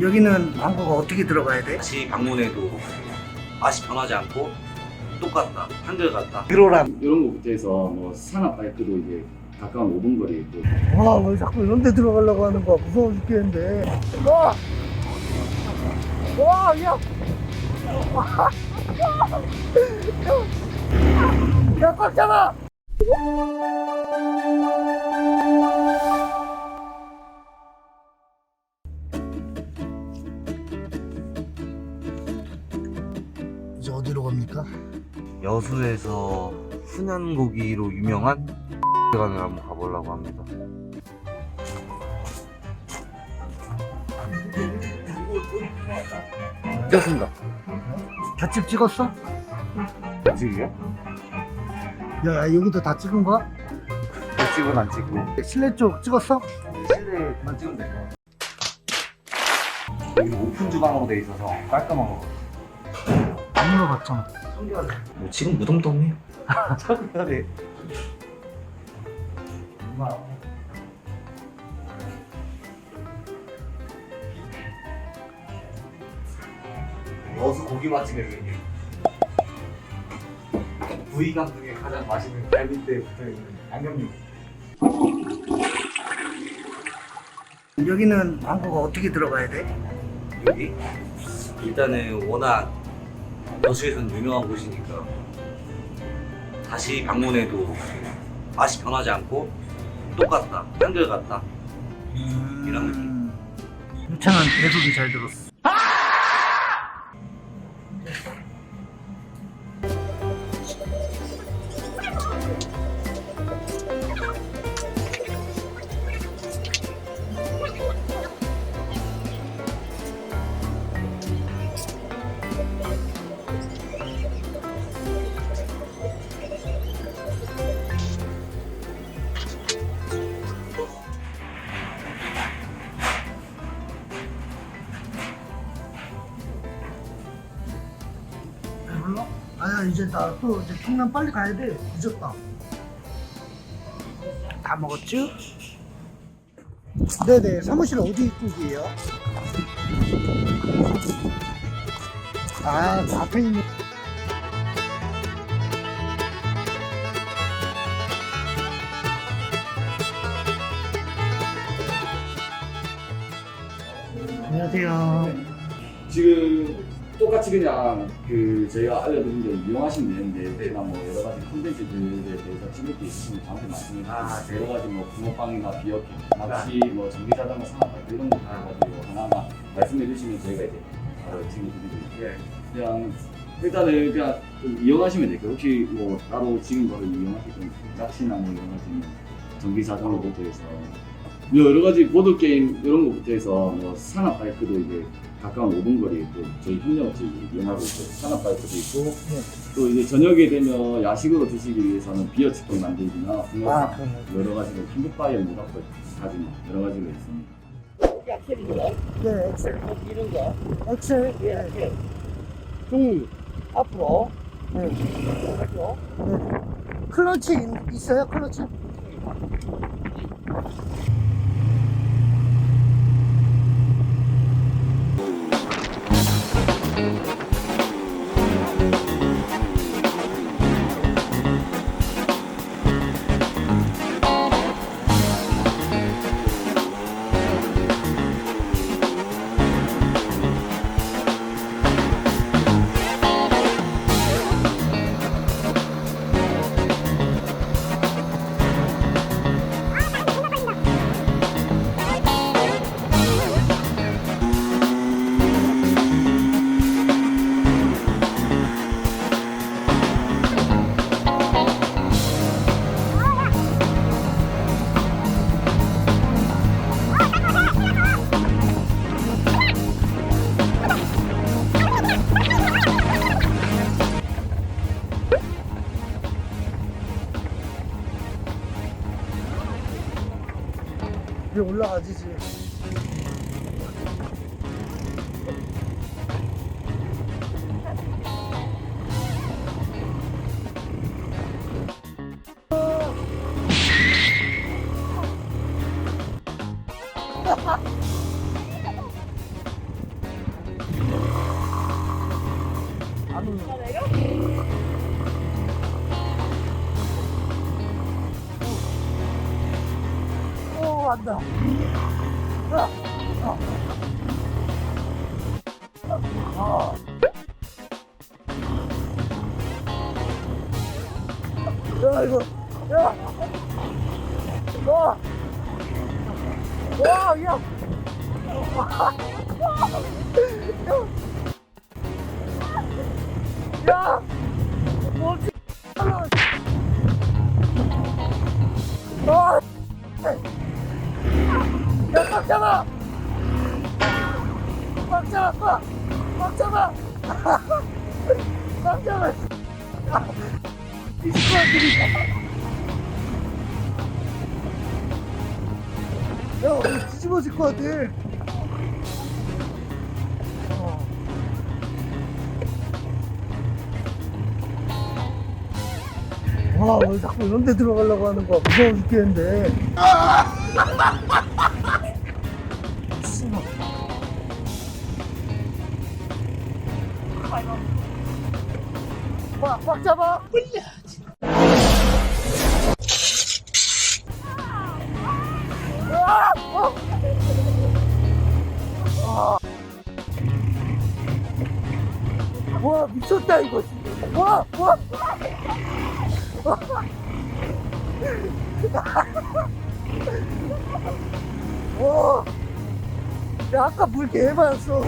여기는 광고가 어떻게 들어가야 돼? 다시 방문해도 맛이 변하지 않고 똑같다 한결같다 그로란 이런 거부터 해서 뭐 산업 바이크도 이제 가까운 5분 거리에 있고 와, 왜 자꾸 이런 데 들어가려고 하는 거야? 무서워 죽겠는데. 와! 와, 야! 야, 꽉 잡아! 갑니까? 여수에서 훈연 고기로 유명한 대관을 한번 가보려고 합니다 됐습니다. 갓집 찍었어? 찍이요? 야, 야, 여기도 다 찍은 거야? 찍은 안 찍고 실내 쪽 찍었어? 실내만 찍으면 될것 같아요 여기 오픈 주방으로 돼 있어서 깔끔한 거 안 물어봤잖아. 뭐 지금 무덤덤해요 청결해 여수 고기 맛집의 메뉴 부위감 중에 가장 맛있는 갈비뼈에 붙어 있는 양념육. 여기는 광고가 어떻게 들어가야 돼? 여기? 일단은 워낙 여수에서는 유명한 곳이니까 다시 방문해도 맛이 변하지 않고 똑같다 한결 같다. 이런 음, 유창한 대소리 잘 들었어. 이제 나 또 이제 평남 빨리 가야 돼. 늦었다. 다 먹었죠? 네네 사무실 어디 입국이에요? 아 앞에 있는 안녕하세요. 지금 똑같이 그냥 그 저희가 알려드린 대로 이용하시면 되는데 혹시나 뭐 여러 가지 콘텐츠들에 대해서 찍을 게 있으시면 저한테 말씀해 주세요 아, 네. 여러 가지 뭐 붕어빵이나 비어킹 낚시 뭐 전기자전거 산업 발표 이런 거 가지고 하나하나 말씀해 주시면 저희가 이제 바로 챙겨드리고 있고요 그냥 일단은 그냥 좀 이용하시면 될게요. 혹시 뭐 따로 지금 바로 이용하실 건 낚시나 뭐 이런 가지 전기 자전거부터 해서 뭐 여러 가지 보드 게임 이런 거부터 해서 뭐 산업 바이크도 이제 가까운 5분 거리에 있고 저희 협력업체 이용하고 있고 산업 바이크도 있고 또 이제 저녁에 되면 야식으로 드시기 위해서는 비어 치킨 만들기나 아. 여러 가지로 킹크파이어 무각까지 뭐 여러 가지가 있습니다. 네 엑셀. 이런 거. 엑셀. 예. 중 앞으로. 네. 네. 클러치 있- 있어요? 클러치? 이제 올 간다. 야, 야. 아. 야, 이거, 야. 와. 와, 야. 야. 뭐 잡아! 뒤집어, 뒤집어! 야, 우리 뒤집어질 것 같아. 어. 와, 왜 자꾸 이런 데 들어가려고 하는 거야? 무서워 죽겠는데. 꽉, 꽉 잡아! 으아! 와, 미쳤다, 이거. 와, 와! 와! 야, 아까 물 개 많았어.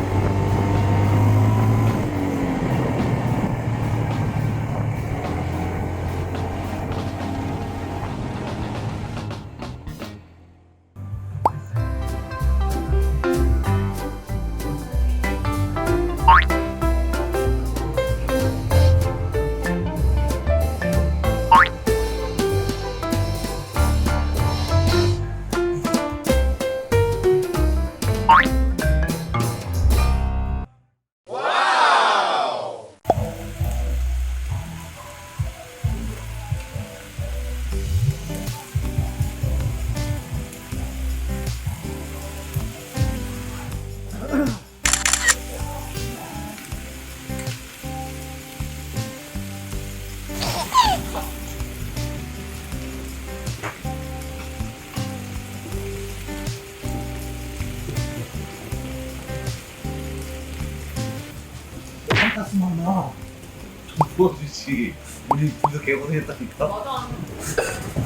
Fantasma 나. 부어주지. 우리 둘이서 개고생했다니까. 어디